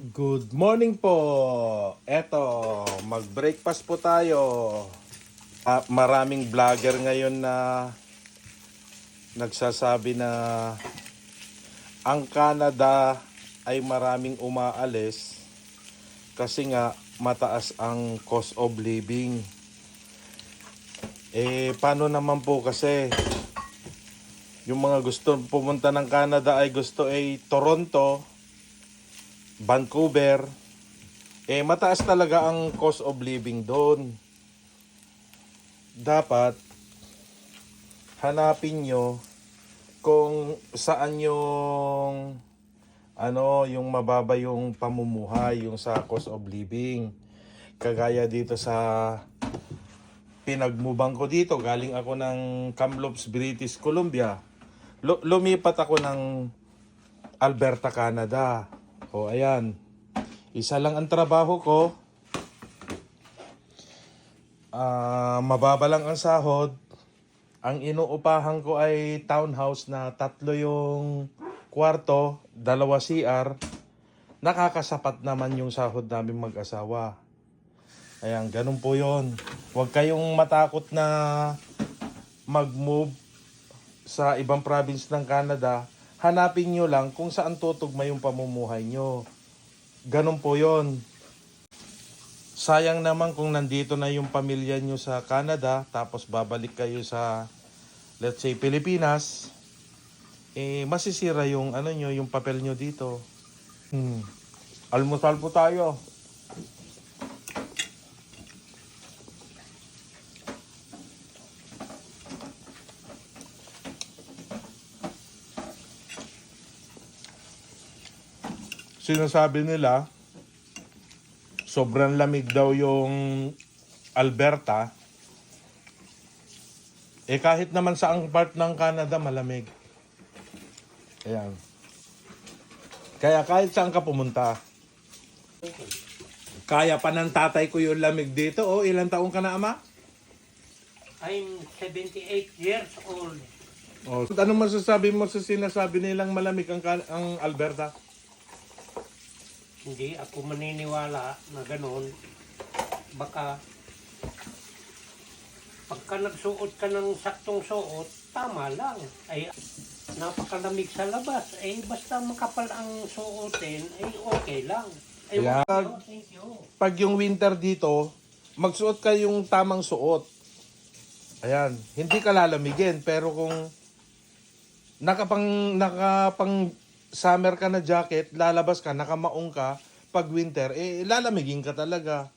Good morning po. Eto, mag-breakfast po tayo. Ah, maraming vlogger ngayon na nagsasabi na ang Canada ay maraming umaalis kasi nga mataas ang cost of living. Eh, paano naman po kasi yung mga gusto pumunta ng Canada ay gusto ay Toronto, Vancouver, eh mataas talaga ang cost of living doon. Dapat hanapin nyo kung saan yung ano, yung mababa yung pamumuhay, yung sa cost of living. Kagaya dito sa pinagmubang ko dito, galing ako ng Kamloops, British Columbia. Lu- lumipat ako ng Alberta, Canada. O ayan, isa lang ang trabaho ko. Ah, mababa lang ang sahod. Ang inuupahan ko ay townhouse na tatlo yung kwarto, dalawa CR. Nakakasapat naman yung sahod namin mag-asawa. Ayan, ganun po yon. Huwag kayong matakot na mag-move sa ibang province ng Canada. Hanapin nyo lang kung saan tutugma yung pamumuhay nyo. Ganun po yon. Sayang naman kung nandito na yung pamilya nyo sa Canada, tapos babalik kayo sa, let's say, Pilipinas, eh, masisira yung, ano nyo, yung papel nyo dito. Hmm. Almusal po tayo. Sinasabi nila, sobrang lamig daw yung Alberta. Eh kahit naman sa ang part ng Canada malamig. Ayan. Kaya kahit saan ka pumunta. Kaya pa ng tatay ko yung lamig dito. Oh, ilang taong ka na ama? I'm 78 years old. Oh, anong masasabi mo sa sinasabi nilang malamig ang, ang Alberta? Hindi ako maniniwala na ganun. Baka pagka nagsuot ka ng saktong suot, tama lang. Ay napakalamig sa labas. Eh basta makapal ang suotin, ay okay lang. Ay, Yeah. oh, thank you. Pag yung winter dito, magsuot ka yung tamang suot. Ayan, hindi ka lalamigin. Pero kung nakapang, nakapang summer ka na jacket, lalabas ka, nakamaong ka, pag winter, eh lalamigin ka talaga.